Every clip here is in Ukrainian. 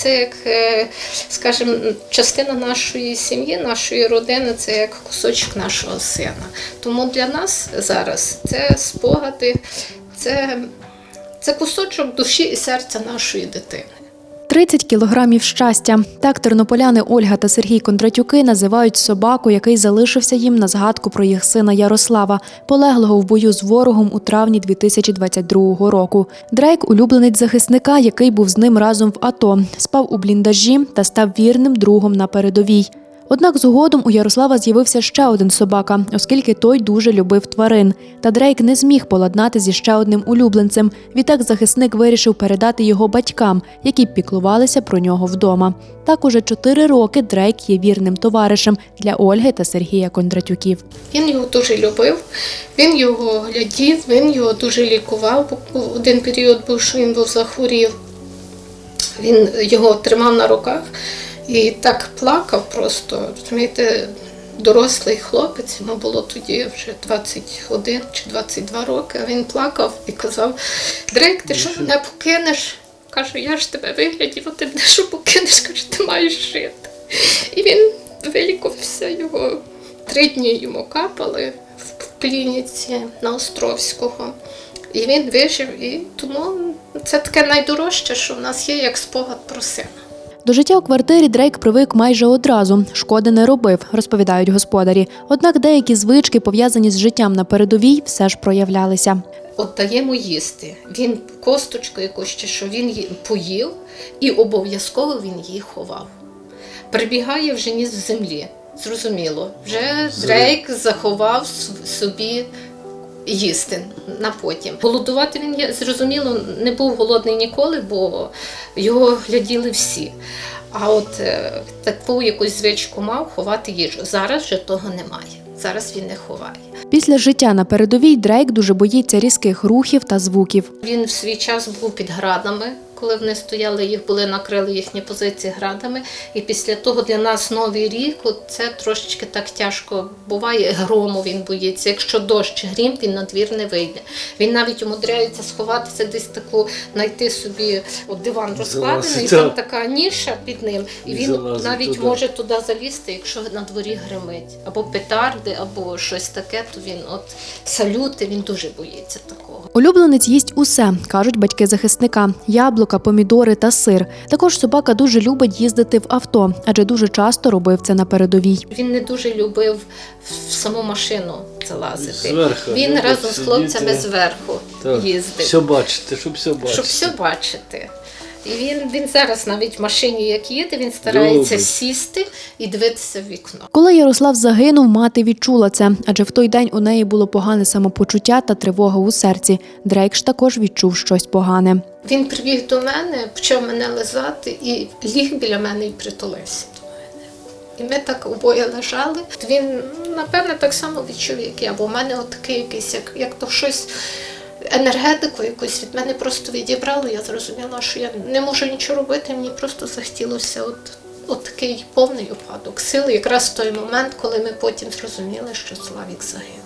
Це як, е, скажімо, частина нашої сім'ї, нашої родини, це як кусочок нашого сина. Тому для нас зараз це спогади, це, це кусочок душі і серця нашої дитини. 30 кілограмів щастя. Так тернополяни Ольга та Сергій Кондратюки називають собаку, який залишився їм на згадку про їх сина Ярослава, полеглого в бою з ворогом у травні 2022 року. Дрейк улюбленець захисника, який був з ним разом в АТО, спав у бліндажі та став вірним другом на передовій. Однак згодом у Ярослава з'явився ще один собака, оскільки той дуже любив тварин. Та Дрейк не зміг поладнати зі ще одним улюбленцем. Відтак захисник вирішив передати його батькам, які піклувалися про нього вдома. Так уже чотири роки Дрейк є вірним товаришем для Ольги та Сергія Кондратюків. Він його дуже любив, він його глядів, він його дуже лікував. Один період був, що він був захворів. Він його тримав на руках і так плакав просто. Розумієте, дорослий хлопець, йому було тоді вже 21 чи 22 роки, а він плакав і казав: Дрейк, ти що мене покинеш? Кажу, я ж тебе виглядів, а ти мене що покинеш? Каже, ти маєш жити. І він вилікувався його. Три дні йому капали в клініці на Островського. І він вижив. І тому це таке найдорожче, що в нас є як спогад про сина. До життя у квартирі Дрейк привик майже одразу. Шкоди не робив, розповідають господарі. Однак деякі звички, пов'язані з життям на передовій, все ж проявлялися. От даємо їсти. Він косточку якусь чи що він її поїв, і обов'язково він її ховав. Прибігає вже ніс в землі. Зрозуміло, вже Дрейк заховав с- собі їсти на потім. Голодувати він зрозуміло не був голодний ніколи, бо його гляділи всі. А от е, таку якусь звичку мав ховати їжу. Зараз вже того немає. Зараз він не ховає. Після життя на передовій Дрейк дуже боїться різких рухів та звуків. Він в свій час був під градами, коли вони стояли, їх були накрили їхні позиції градами. І після того для нас новий рік от це трошечки так тяжко буває. Грому він боїться. Якщо дощ грім, він на двір не вийде. Він навіть умудряється сховатися, десь таку знайти собі от диван розкладений, і там така ніша під ним. І І він навіть туди. може туди залізти, якщо на дворі гримить, або петарди, або щось таке, то він от салюти, він дуже боїться такого. Улюбленець їсть усе, кажуть батьки захисника: яблука, помідори та сир. Також собака дуже любить їздити в авто, адже дуже часто робив це на передовій. Він не дуже любив в саму машину залазити. Зверху Він разом з сидіти. хлопцями зверху Так, їздив, Все бачите, щоб все бачити. щоб все бачити. І він, він зараз навіть в машині, як їде, він старається Любить. сісти і дивитися в вікно. Коли Ярослав загинув, мати відчула це, адже в той день у неї було погане самопочуття та тривога у серці. Дрейк ж також відчув щось погане. Він прибіг до мене, почав мене лизати і ліг біля мене і притулився до мене. І ми так обоє лежали. Він, напевне, так само відчув, як я, бо в мене от такий якийсь, як, як то щось. Енергетику якусь від мене просто відібрало. Я зрозуміла, що я не можу нічого робити. Мені просто захотілося от, от такий повний упадок сили, якраз в той момент, коли ми потім зрозуміли, що Славік загинув.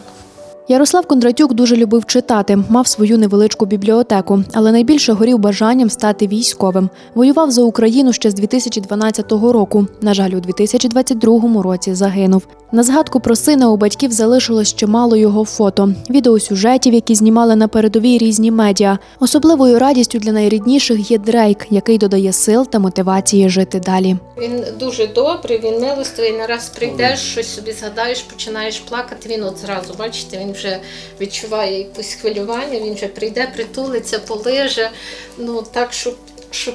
Ярослав Кондратюк дуже любив читати, мав свою невеличку бібліотеку, але найбільше горів бажанням стати військовим. Воював за Україну ще з 2012 року. На жаль, у 2022 році загинув. На згадку про сина у батьків залишилось чимало його фото, відеосюжетів, які знімали на передовій різні медіа. Особливою радістю для найрідніших є Дрейк, який додає сил та мотивації жити далі. Він дуже добрий, він милостивий. Не раз прийдеш, щось собі згадаєш, починаєш плакати. Він от зразу, бачите, він вже відчуває якусь хвилювання, він вже прийде, притулиться, полиже. Ну так, щоб, щоб...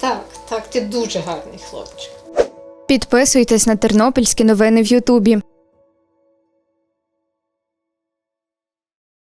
так, так, ти дуже гарний хлопчик. Підписуйтесь на тернопільські новини в Ютубі.